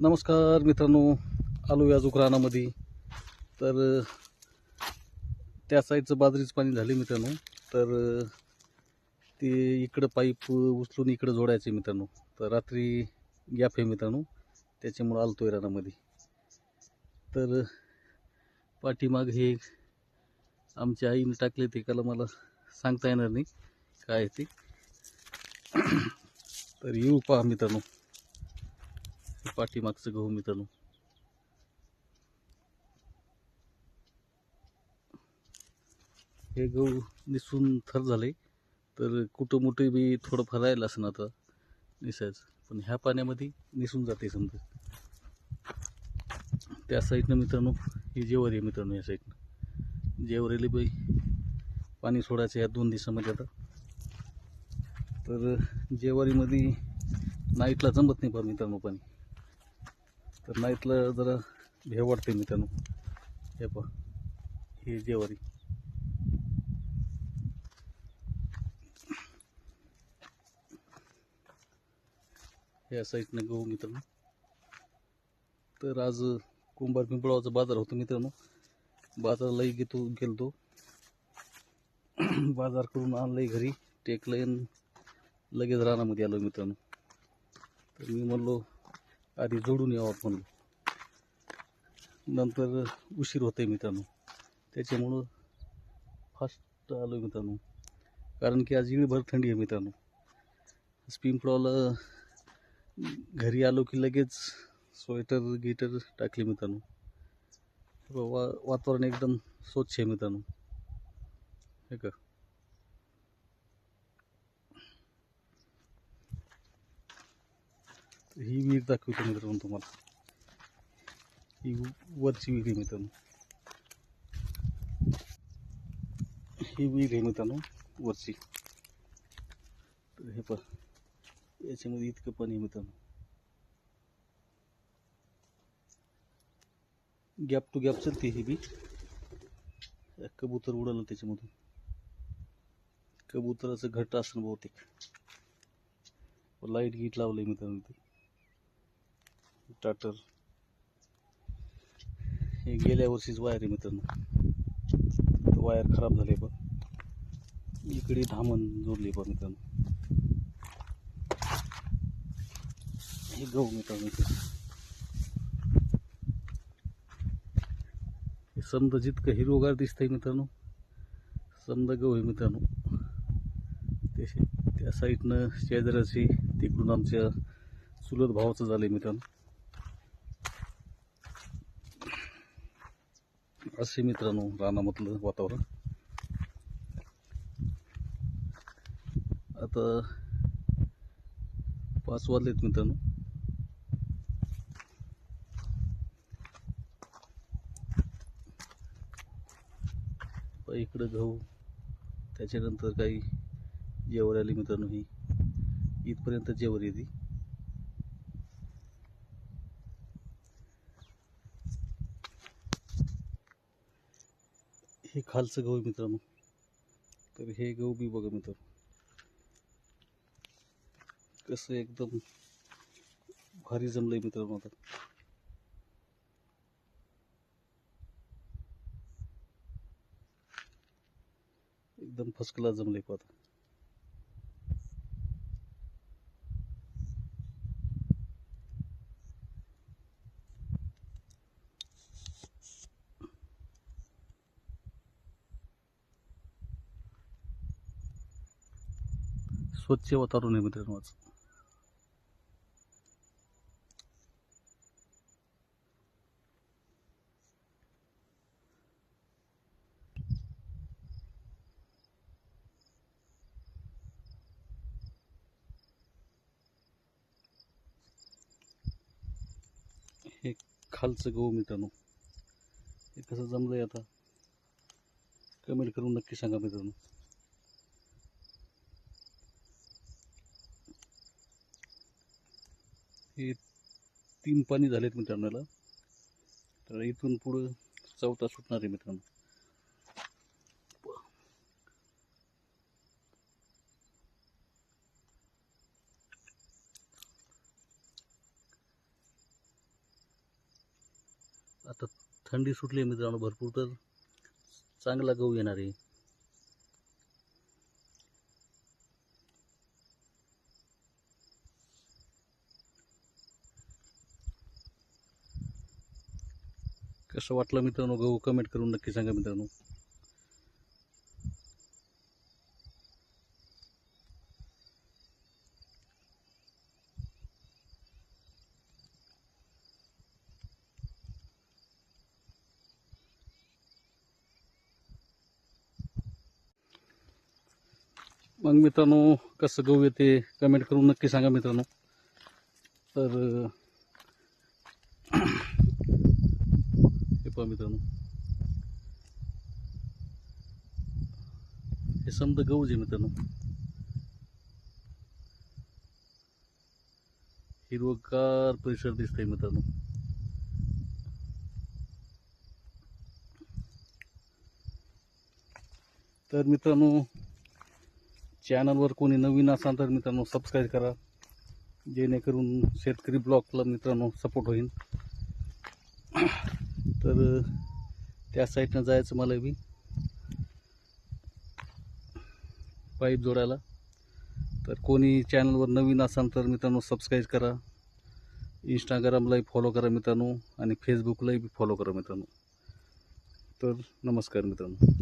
नमस्कार मित्रांनो आलो या रानामध्ये. तर त्या साईडचं बाजरीचं पाणी झाले मित्रांनो. तर ते इकडं पाईप उचलून इकडं जोडायचे मित्रांनो. तर रात्री गॅप आहे मित्रांनो. त्याच्यामुळं आलतो आहे रानामध्ये. तर पाठीमाग हे आमच्या आईने टाकले ते काला मला सांगता येणार नाही. काय आहे ते. तर येऊ पहा मित्रांनो. पाठीमागचं गहू मित्रांनो. हे गहू निसून थर झाले तर कुठं मोठे बी थोडंफार राहिलं असं आता निसायचं. पण ह्या पाण्यामध्ये निसून जाते समजा. त्या साईडनं मित्रांनो ही जेवारी आहे मित्रांनो या साईडनं. जेवरेली बाई. पाणी सोडायचं या दोन दिवसामध्ये आता. तर जेवारीमध्ये नाईटला जमत नाही पण मित्रांनो पाणी. तर नाईटला जरा भेव वाटते मित्रांनो. हे पहा. हे जेवारी. या साईडनं गहू मित्रांनो. तर आज कुंभार पिंपळाचा बाजार होतो मित्रांनो. बाजारलाही घेतो गेलतो. बाजार करून आणलंय घरी. टेकलं लगेच रानामध्ये आलो मित्रांनो. तर मी म्हणलो आधी जोडून यावं म्हणून नंतर उशीर होते मित्रांनो. त्याच्यामुळं फास्ट आलो मित्रांनो. कारण की आज इळभर थंडी आहे मित्रांनो. पिंपळाला घरी आलो की लगेच स्वेटर गिटर टाकले मित्रांनो. वा वातावरण एकदम स्वच्छ आहे मित्रांनो. हे का? ही विहीर दाखवतो मित्रांनो तुम्हाला. ही वरची विहीर आहे मित्रांनो. ही विहीर आहे मित्रांनो वरची. तर हे पहा याच्यामध्ये इतकं पाणी आहे मित्रांनो. गॅप टू गॅप चलते ही बी. कबूतर उडालं त्याच्यामधून. कबुतराचं घट असणं बहुतेक. लाइट गीट लावलंय मित्रांनो ते टाटर हे गेल्या वर्षीच वायर आहे मित्रांनो. वायर खराब झाले पण. इकडे धामण जोडली पण मित्रांनो. हे गहू मित्रांनो इथे हे जितकं हिरवगार दिसतंय मित्रांनो समजा गहू आहे मित्रांनो. त्या साईडनं शेजाऱ्याची तिकडून आमच्या चुलत भावाचं झालं आहे मित्रांनो. असे मित्रांनो रानामधलं वातावरण. आता पाच वाजलेत मित्रांनो. प- इकडं गहू त्याच्यानंतर काही जेवर आली मित्रांनो ही. इथपर्यंत जेवर येते. हे खालचं गहू आहे मित्रांनो. तर हे गहू बी बघा मित्र कसं एकदम भारी जमलंय मित्रांनो आता. एकदम फर्स्ट क्लास जमलंय पाहता स्वच्छ वातावरण आहे मित्रांनो आज. हे खालचं गहू मित्रांनो. हे कसं जमलंय आता? कमेंट करून नक्की सांगा मित्रांनो. हे तीन पाणी झालेत मित्रांनो याला तर इथून पुढं चौथा सुटणार आहे मित्रांनो. आता थंडी सुटली आहे मित्रांनो भरपूर तर चांगला गहू येणार आहे. कसं वाटलं मित्रांनो? गहू कमेंट करून नक्की सांगा मित्रांनो. मग मित्रांनो कसं गहू येते कमेंट करून नक्की सांगा मित्रांनो. तर अं, हे पहा मित्रांनो. हे समज गहूच आहे मित्रांनो. हिरवकार परिसर दिसतंय मित्रांनो. तर मित्रांनो चॅनलवर कोणी नवीन असाल तर मित्रांनो सबस्क्राईब करा. जेणेकरून शेतकरी ब्लॉगला मित्रांनो सपोर्ट होईल. तर त्या साईडनं जायचं मला बी. पाईप जोडायला. तर कोणी चॅनलवर नवीन असाल तर मित्रांनो सबस्क्राईब करा. इंस्टाग्रामलाही फॉलो करा मित्रांनो आणि फेसबुकलाही फॉलो करा मित्रांनो. तर नमस्कार मित्रांनो.